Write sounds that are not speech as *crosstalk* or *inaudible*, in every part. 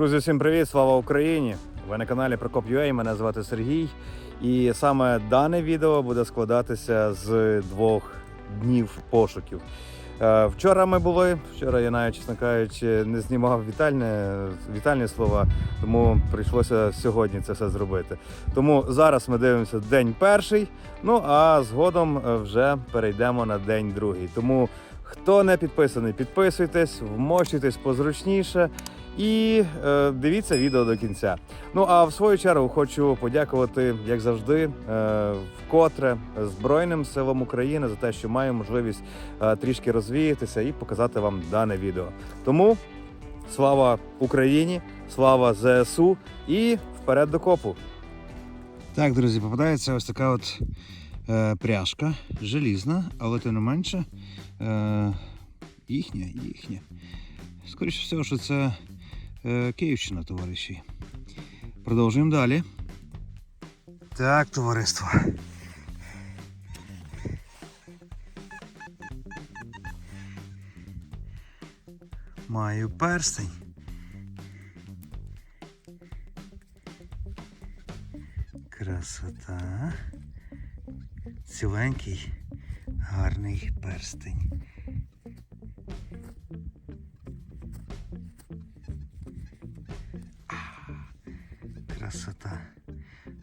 Друзі, всім привіт! Слава Україні! Ви на каналі Прокоп.ua, мене звати Сергій. І саме дане відео буде складатися з двох днів пошуків. Е, Вчора ми були, вчора я навіть, чесно кажучи, не знімав вітальне, вітальні слова, тому прийшлося сьогодні це все зробити. Тому зараз ми дивимося день перший, ну а згодом е, вже перейдемо на день другий. Тому хто не підписаний, підписуйтесь, вмощуйтесь позручніше. І е, дивіться відео до кінця. Ну а в свою чергу хочу подякувати, як завжди, е, вкотре Збройним силам України за те, що маю можливість е, трішки розвіятися і показати вам дане відео. Тому слава Україні, слава ЗСУ і вперед до копу. Так, друзі, попадається ось така от е, пряжка, желізна, але тим не менше е, їхня, їхня. Скоріше всього, що це Київщина, товариші. Продовжуємо далі. Так, товариство. Маю перстень. Красота. Ціленький, гарний перстень.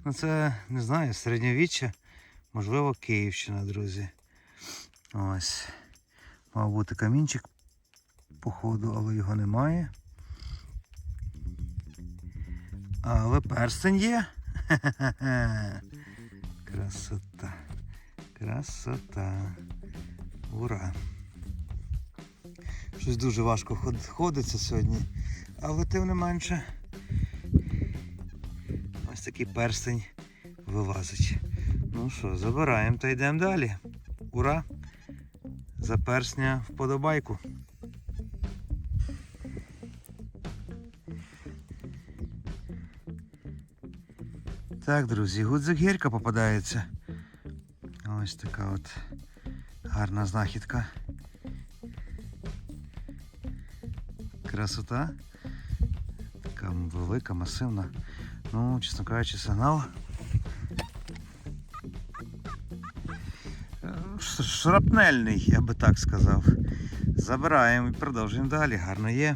Ну це, не знаю, середньовіччя, можливо, Київщина, друзі. Ось. Мав бути камінчик, походу, але його немає. Але перстень є. *laughs* Красота. Красота. Ура. Щось дуже важко ход- ходиться сьогодні. Але тим не менше. Такий перстень вилазить. Ну що, забираємо та йдемо далі. Ура! За персня вподобайку. Так, друзі, гудзик гірка попадається. Ось така от гарна знахідка. Красота. Така велика, масивна. Ну, чесно кажучи, сигнал. Е, Шрапнельний, я би так сказав. Забираємо і продовжуємо далі. Гарно є.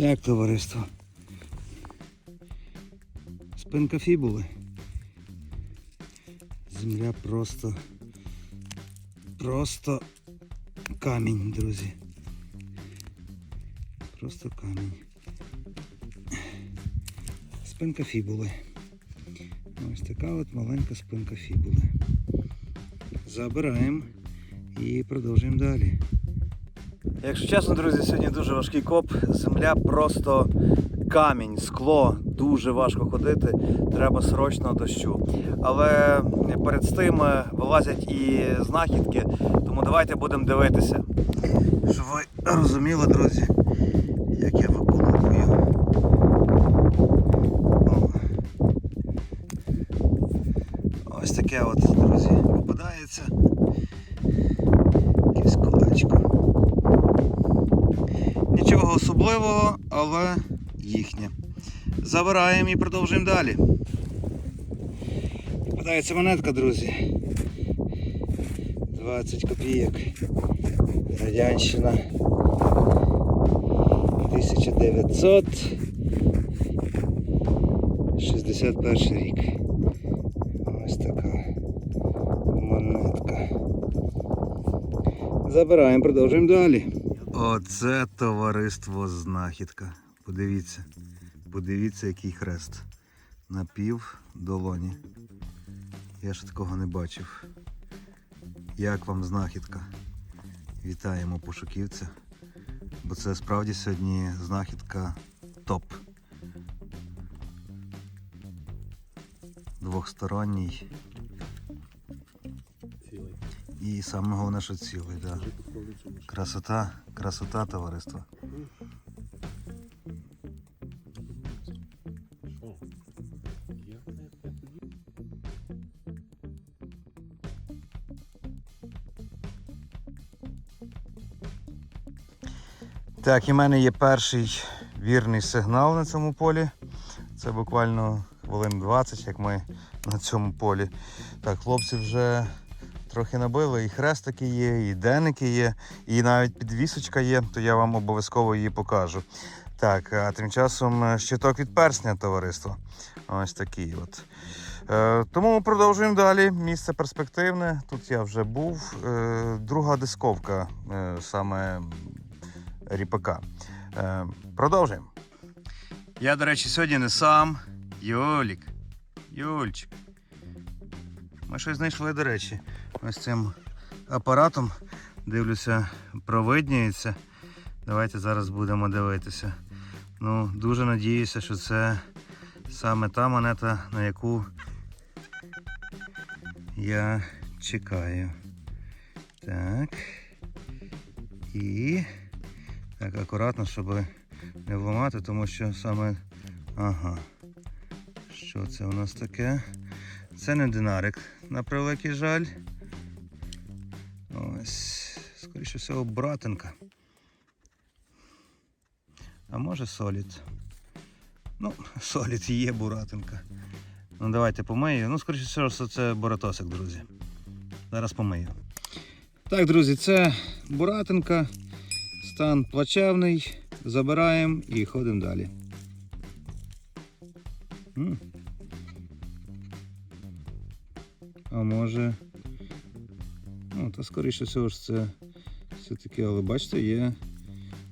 Так, товариство. Спинка фібули. Земля просто. Просто камінь, друзі. Просто камінь. Спинка фібули. Ось така от маленька спинка фібули. Забираємо і продовжуємо далі. Якщо чесно, друзі, сьогодні дуже важкий коп. Земля просто камінь, скло, дуже важко ходити. Треба срочно дощу. Але перед тим е, вилазять і знахідки, тому давайте будемо дивитися. Щоб ви розуміли, друзі, як я виколупую. О. Ось таке от, друзі, попадається. Якесь колечко. Нічого особливого, але їхнє. Забираємо і продовжуємо далі. Попадається монетка, друзі. 20 копійок. Радянщина 1961 рік. Ось така монетка. Забираємо, продовжуємо далі. Оце товариство знахідка. Подивіться. Подивіться, який хрест. На пів долоні. Я ж такого не бачив. Як вам знахідка? Вітаємо пошуківця. Бо це справді сьогодні знахідка топ. двохсторонній. І саме головне, що цілий, так. Да. Красота, красота товариства. Так, і в мене є перший вірний сигнал на цьому полі. Це буквально хвилин 20, як ми на цьому полі. Так, хлопці вже трохи набили, і хрестики є, і денники є, і навіть підвісочка є, то я вам обов'язково її покажу. Так, а тим часом е, щиток від персня, товариство. Ось такий от. Е, тому ми продовжуємо далі. Місце перспективне. Тут я вже був. Е, друга дисковка е, саме ріпака. Е, продовжуємо. Я, до речі, сьогодні не сам. Юлік. Юльчик. Ми щось знайшли, до речі. Ось цим апаратом. Дивлюся, провиднюється. Давайте зараз будемо дивитися. Ну, дуже надіюся, що це саме та монета, на яку я чекаю. Так. І так, акуратно, щоб не вламати, тому що саме. Ага. Що це у нас таке? Це не динарик, на превеликий жаль. Ось. Скоріше всього, братинка. А може солід. Ну, *laughs* солід є буратинка. Ну давайте помию. Ну, скоріше всього, що це боратосик, друзі. Зараз помию. Так, друзі, це буратинка. Стан плачевний. Забираємо і ходимо далі. А може. Ну, та скоріше всього ж це все-таки, але бачите, є.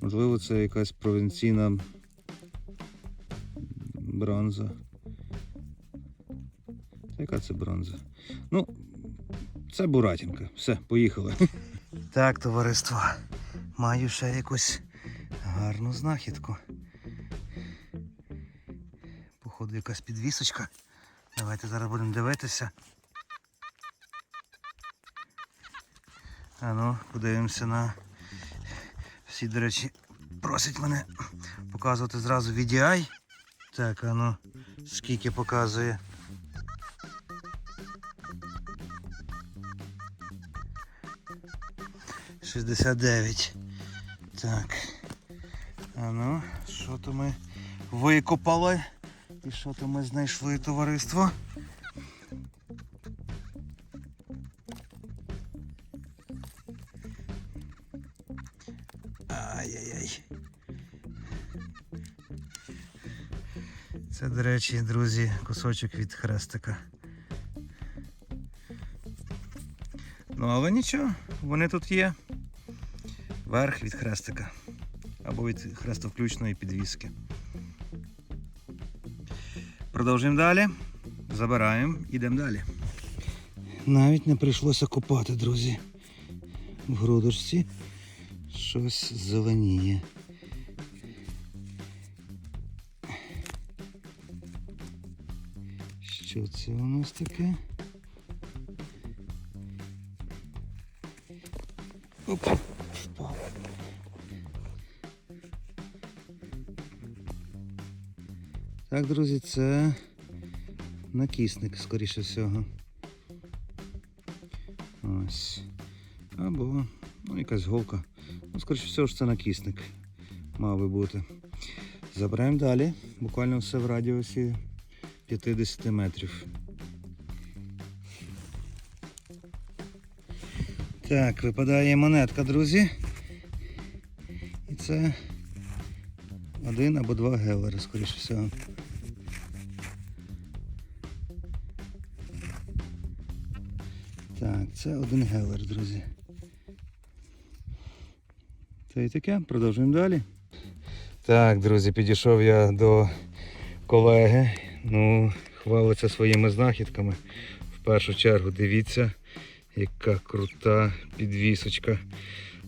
Можливо, це якась провінційна бронза. Та яка це бронза? Ну, це буратінка. Все, поїхали. *laughs* Так, товариство. Маю ще якусь гарну знахідку. Походу якась підвісочка. Давайте зараз будемо дивитися. А ну, подивимося на. Всі, до речі, просять мене показувати зразу VDI. Так, а ну, скільки показує. Шістдесят дев'ять. Так. А ну, що то ми викопали? І що то ми знайшли товариство? До речі, друзі, кусочок від хрестика. Ну, але нічого, вони тут є. Верх від хрестика. Або від хрестовключної підвіски. Продовжуємо далі. Забираємо, ідемо далі. Навіть не прийшлося копати, друзі. В грудочці щось зеленіє. Що це у нас таке? Оп. Так, друзі, це накисник, скоріше всього. Ось. Або ну, якась голка. Ну, скоріше всього ж це накисник мав би бути. Забираємо далі. Буквально все в радіусі 50 метрів. Так, випадає монетка, друзі. І це один або два гелери, скоріше всього. Так, це один гелер, друзі. Це і таке, продовжуємо далі. Так, друзі, підійшов я до колеги. Ну, хвалиться своїми знахідками. В першу чергу дивіться, яка крута підвісочка.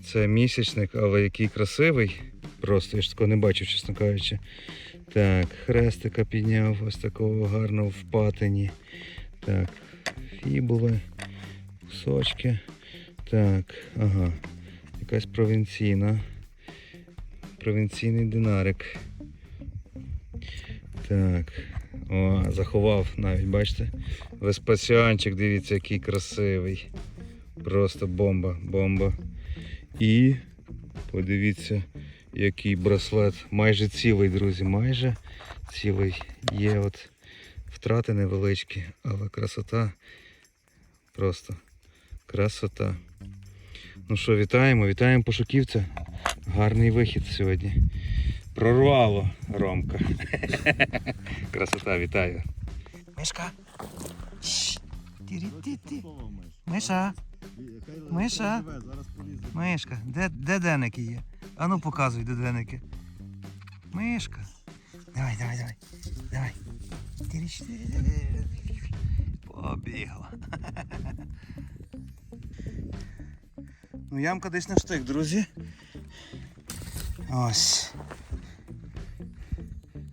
Це місячник, але який красивий. Просто я ж такого не бачив, чесно кажучи. Так, хрестика підняв ось такого гарного в патині. Так, фібули, кусочки. Так, ага. Якась провінційна. Провінційний динарик. Так. О, заховав навіть, бачите? Веспасіанчик, дивіться, який красивий. Просто бомба, бомба. І подивіться, який браслет. Майже цілий, друзі, майже цілий. Є от втрати невеличкі, але красота. Просто красота. Ну що, вітаємо, вітаємо пошуківця. Гарний вихід сьогодні. Прорвало Ромка. Красота, вітаю. Мишка. Миша. Миша. Мишка, де, де денники є? Ану показуй, де денники. Мишка. Давай, давай, давай. Давай. Побігла. Ну, ямка десь на штик, друзі. Ось.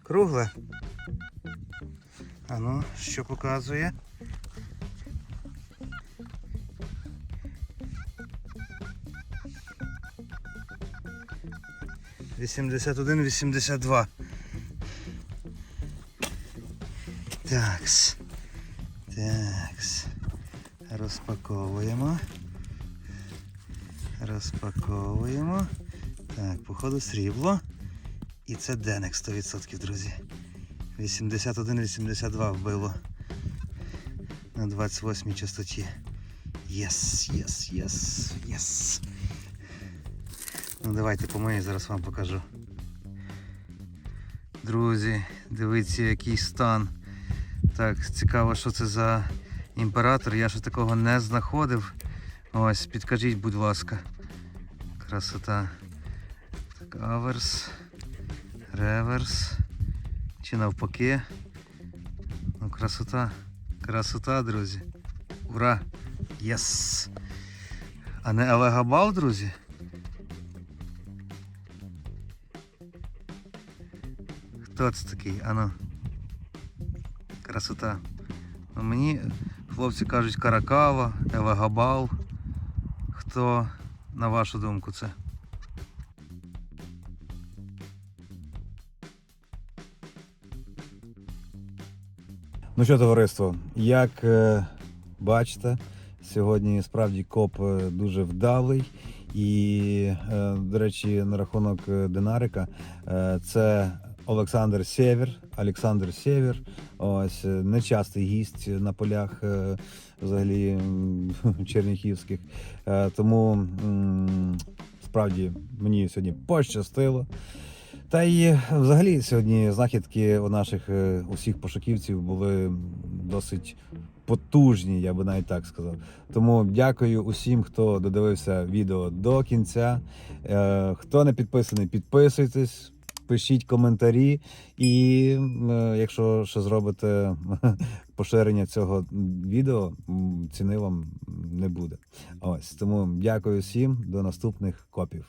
Кругле. А ну, що показує? Вісімдесят один, вісімдесят два. Такс. Такс. Розпаковуємо. Розпаковуємо. Так, походу срібло. І це денек 100%, друзі. 81-82 вбило. На 28 частоті. Єс, єс, єс, єс. Ну давайте помию, зараз вам покажу. Друзі, дивіться, який стан. Так, цікаво, що це за імператор. Я ще такого не знаходив. Ось, підкажіть, будь ласка. Красота. Так, аверс. Реверс. Чи навпаки. Ну, красота. Красота, друзі. Ура! Єс! А не Елегабал, друзі? Хто це такий? Ану. Красота. Ну, мені хлопці кажуть Каракава, Елегабал. Хто, на вашу думку, це? Ну що, товариство, як е, бачите, сьогодні справді коп е, дуже вдалий. І, е, до речі, на рахунок динарика, це Олександр Сєвєр. Олександр Сєвєр. Ось нечастий гість на полях взагалі *laughs* черніхівських. Тому справді мені сьогодні пощастило. Та й взагалі сьогодні знахідки у наших е, усіх пошуківців були досить потужні, я би навіть так сказав. Тому дякую усім, хто додивився відео до кінця. Е, Хто не підписаний, підписуйтесь, пишіть коментарі. І е, якщо ще зробите *laughs* поширення цього відео, ціни вам не буде. Ось тому дякую всім, до наступних копів.